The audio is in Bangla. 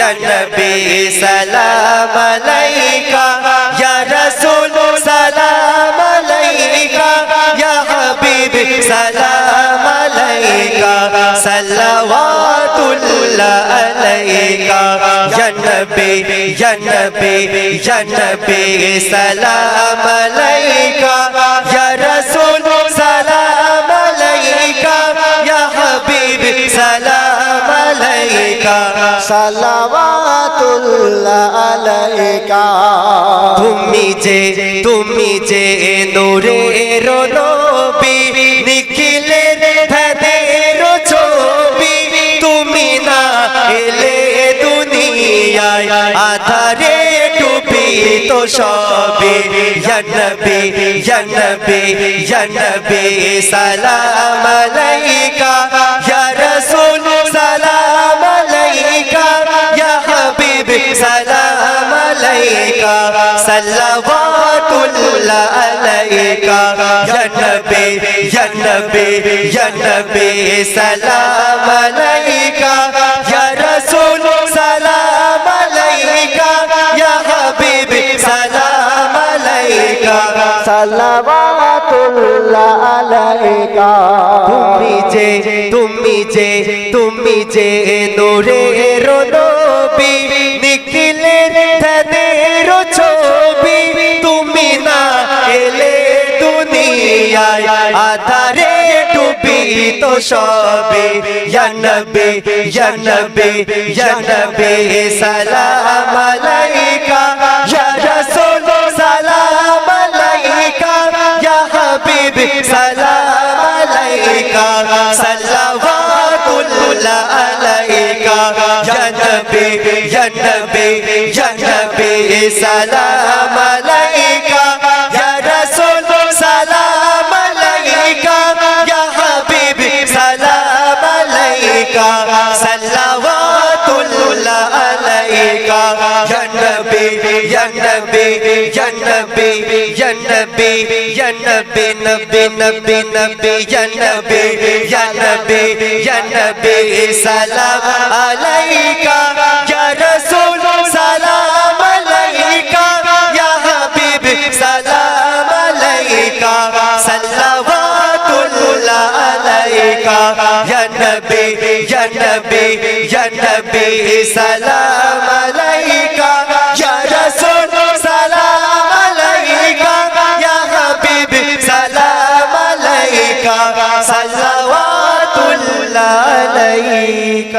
یا نبی سلام علیکہ یا رسول سلام علیکہ یا حبیب سلام علیکہ صلوات اللہ علیکہ یا نبی یا نبی یا نبی سلام علیکہ আলাইকা। সালাওয়াতুল্লাহ আলাইকা। তুমি যে তুমি যে নূরের নবী নিখিলে ধনের ছবি তুমি না এলে দুনিয়ায় আধারে تو شابے یا نبی یا نبی یا نبی سلام علیکہ সালাম আলাইকা সাল্লাওয়াতুল্লাহ আলাইকা। ইয়া নবী ইয়া নবী ইয়া নবী, সালাম আলাইকা। ইয়া রাসূল, সালাম আলাইকা। ইয়া হাবিব, সালাম আলাইকা। সালাওয়াতুল্লাহ আলাইকা। তুমি যে তুমি যে তুমি যে নূরের নবী, নিখিলের ধ্যানের ছবি তুমি না এলে দুনিয়ায় আধারে ডুবি তো সবে ইয়া নবী ইয়া নবী ইয়া নবী সালাম আলাইকা ইয়া রাসূল সালাম আলাইকা ইয়া হাবিব সালাম আলাইকা সাল্লাওয়াতুল্লাহ আলাইকা ইয়া নবী ইয়া নবী ইয়া নবী ইয়া নবী ইয়া নবী ইয়া নবী ইয়া নবী ইয়া নবী নবী নবী নবী ইয়া নবী ইয়া নবী ইয়া নবী সালাম আলাইকা ইয়া রাসূল সালাম আলাইকা ইয়া হাবিব সালাম আলাইকা সাল্লাওয়াতুল্লাহ আলাইকা ইয়া নবী ইয়া নবী ইয়া নবী সালাম صلوات الله عليك